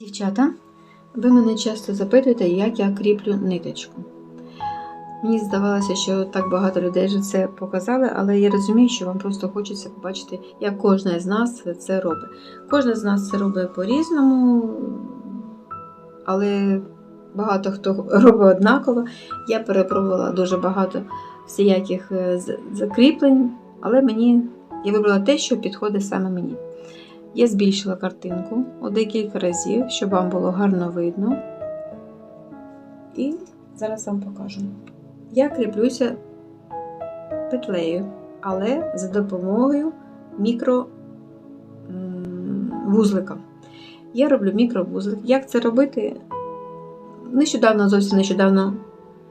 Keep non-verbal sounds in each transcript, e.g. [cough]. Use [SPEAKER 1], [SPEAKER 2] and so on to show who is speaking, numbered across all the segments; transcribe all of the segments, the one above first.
[SPEAKER 1] Дівчата, ви мене часто запитуєте, як я кріплю ниточку. Мені здавалося, що так багато людей вже це показали, але я розумію, що вам просто хочеться побачити, як кожна з нас це робить. Кожна з нас це робить по-різному, але багато хто [laughs] робить однаково. Я перепробувала дуже багато всіяких е, закріплень, але мені я вибрала те, що підходить саме мені. Я збільшила картинку у декілька разів, щоб вам було гарно видно. І зараз вам покажу. Я кріплюся петлею, але за допомогою мікро м, вузлика. Я роблю мікровузлик. Як це робити? Нещодавно, зовсім нещодавно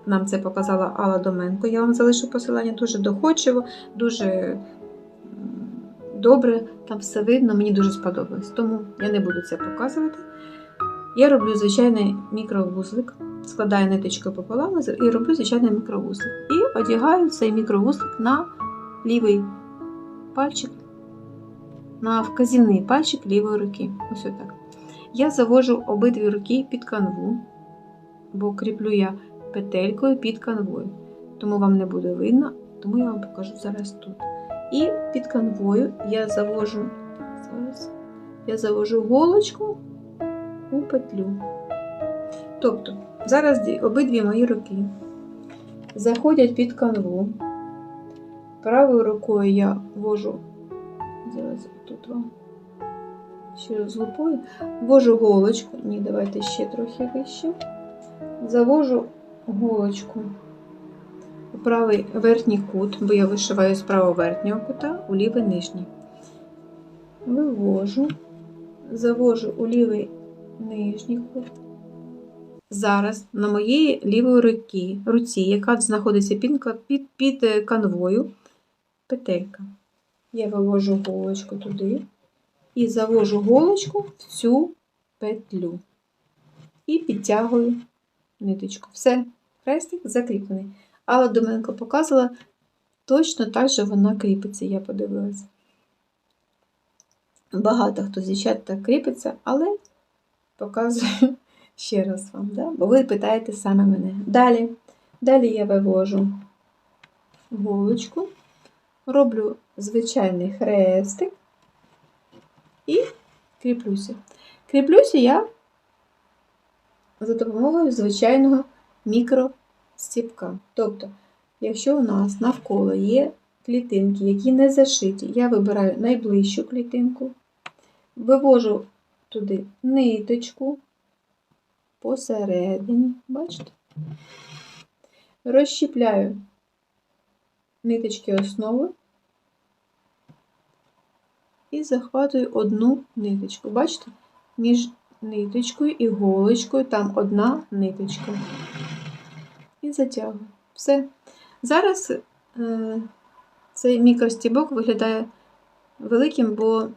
[SPEAKER 1] нам це показала Алла Доменко. Я вам залишу посилання дуже доходчиво, дуже добре, там все видно, мені дуже сподобалось. Тому я не буду це показувати. Я роблю звичайний мікровузлик, складаю ниточку пополам і роблю звичайний мікровузлик. І одягаю цей мікровузлик на лівий пальчик, на вказівний пальчик лівої руки. Ось отак. Я завожу обидві руки під канву, бо кріплю я петелькою під канвою. Тому вам не буде видно, тому я вам покажу зараз тут. І під канвою я завожу, зараз, я завожу голочку у петлю. Тобто, зараз обидві мої руки заходять під канву. Правою рукою я ввожу, зараз тут вам ще раз лупою, ввожу голочку, ні, давайте ще трохи вище. Завожу голочку у правий верхній кут, бо я вишиваю з правого верхнього кута у лівий нижній. Вивожу, завожу у лівий нижній кут. Зараз на моєї лівої руці, руці яка знаходиться під, під, під е, канвою, петелька. Я вивожу голочку туди і завожу голочку в цю петлю. І підтягую ниточку. Все, хрестик закріплений. Алла Доменко показувала точно так же вона кріпиться, я подивилася. Багато хто з дівчат так кріпиться, але показую [laughs] ще раз вам, да? бо ви питаєте саме мене. Далі, далі я вивожу голочку, роблю звичайний хрестик і кріплюся. Кріплюся я за допомогою звичайного мікростіпка. Тобто, якщо у нас навколо є клітинки, які не зашиті, я вибираю найближчу клітинку, вивожу туди ниточку посередині, бачите? Розщіпляю ниточки основи і захватую одну ниточку. Бачите? Між ниточкою і голочкою там одна ниточка. І затягую. Все. Зараз е, цей мікростібок виглядає великим, бо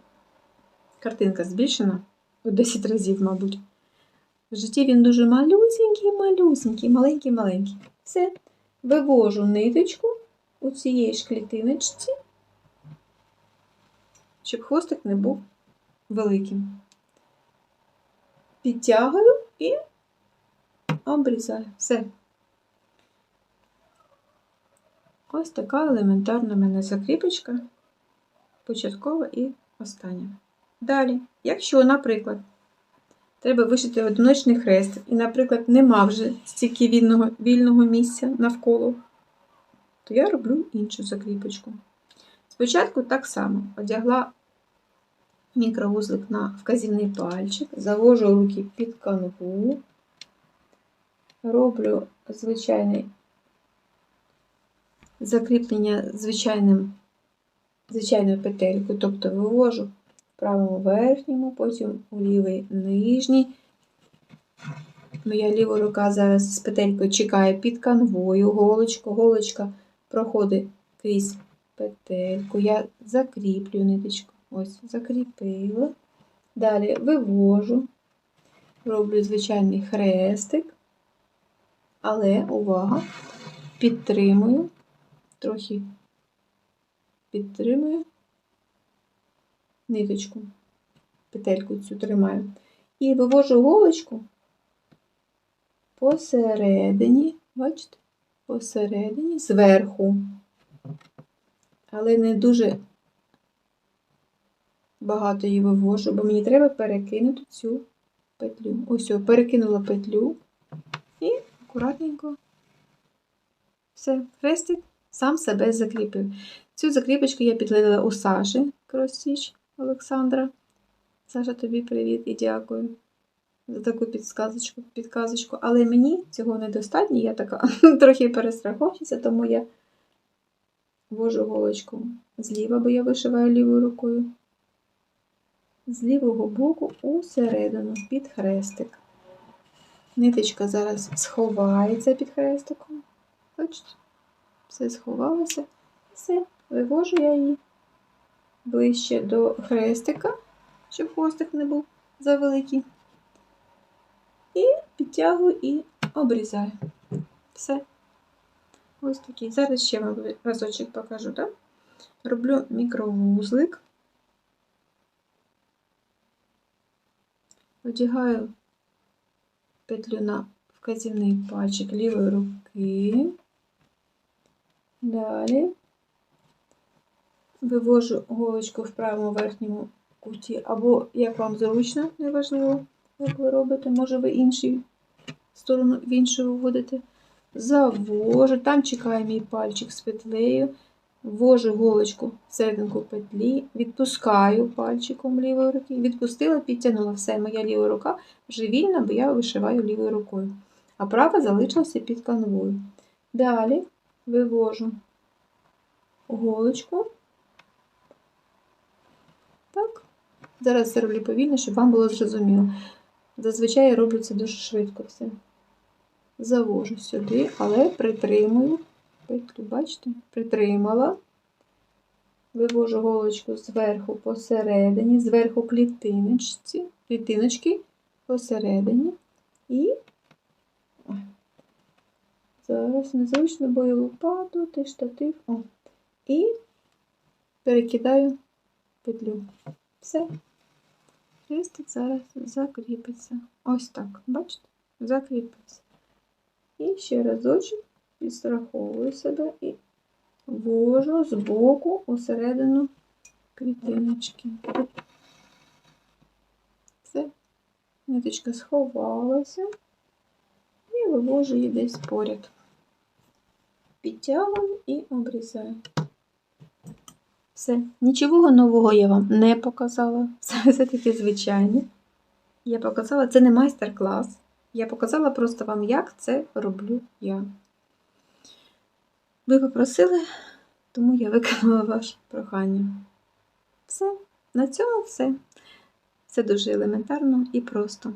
[SPEAKER 1] картинка збільшена у 10 разів, мабуть. В житті він дуже малюсенький, малюсенький, маленький, маленький. Все. Вивожу ниточку у цієї ж клітиночці, щоб хвостик не був великим. Підтягую і обрізаю. Все. Ось така елементарна в мене закріпочка, початкова і остання. Далі, якщо, наприклад, треба вишити одиночний хрест, і, наприклад, нема вже стільки вільного, вільного місця навколо, то я роблю іншу закріпочку. Спочатку так само одягла мікровузлик на вказівний пальчик, завожу руки під канву, роблю звичайний закріплення звичайним, звичайною петелькою, тобто вивожу в правому верхньому, потім у лівий нижній. Моя ліва рука зараз з петелькою чекає під канвою голочку. Голочка проходить крізь петельку. Я закріплю ниточку. Ось, закріпила. Далі вивожу, роблю звичайний хрестик, але увага, підтримую трохи підтримую ниточку, петельку цю тримаю. І вивожу голочку посередині, бачите, посередині, зверху. Але не дуже багато її вивожу, бо мені треба перекинути цю петлю. Ось, перекинула петлю і акуратненько все, хрестик сам себе закріпив. Цю закріпочку я підлила у Саші Кросіч Олександра. Саша, тобі привіт і дякую за таку підсказочку, підказочку. Але мені цього недостатньо, я така [laughs] трохи перестраховуюся, тому я ввожу голочку зліва, бо я вишиваю лівою рукою. З лівого боку усередину під хрестик. Ниточка зараз сховається під хрестиком. Бачите? Все сховалося. Все, вивожу я її ближче до хрестика, щоб хвостик не був завеликий. І підтягую і обрізаю. Все. Ось такий. Зараз ще вам разочок покажу, так? Роблю мікровузлик. Одягаю петлю на вказівний пальчик лівої руки. Далі. Вивожу голочку в правому верхньому куті, або як вам зручно, неважливо, як ви робите, може ви інший сторону в іншу вводите. Завожу, там чекає мій пальчик з петлею, ввожу голочку в серединку петлі, відпускаю пальчиком лівої руки, відпустила, підтягнула все, моя ліва рука вже вільна, бо я вишиваю лівою рукою. А права залишилася під канвою. Далі вивожу голочку. Так. Зараз це роблю повільно, щоб вам було зрозуміло. Зазвичай я роблю це дуже швидко все. Завожу сюди, але притримую петлю, бачите? Притримала, вивожу голочку зверху посередині, зверху клітиночці, клітиночки посередині і. Зараз незручно, бо я лопату, ти штатив. О. І перекидаю петлю. Все. Хрестик зараз закріпиться. Ось так, бачите? Закріпиться. І ще разочок підстраховую себе і ввожу з боку усередину клітиночки. Все, ниточка сховалася і вивожу її десь поряд. Підтягую і обрізаю. Все, нічого нового я вам не показала. Це [laughs] все таки звичайне. Я показала, це не майстер-клас. Я показала просто вам, як це роблю я. Ви попросили, тому я виконала [laughs] ваше прохання. Все, на цьому все. Це дуже елементарно і просто.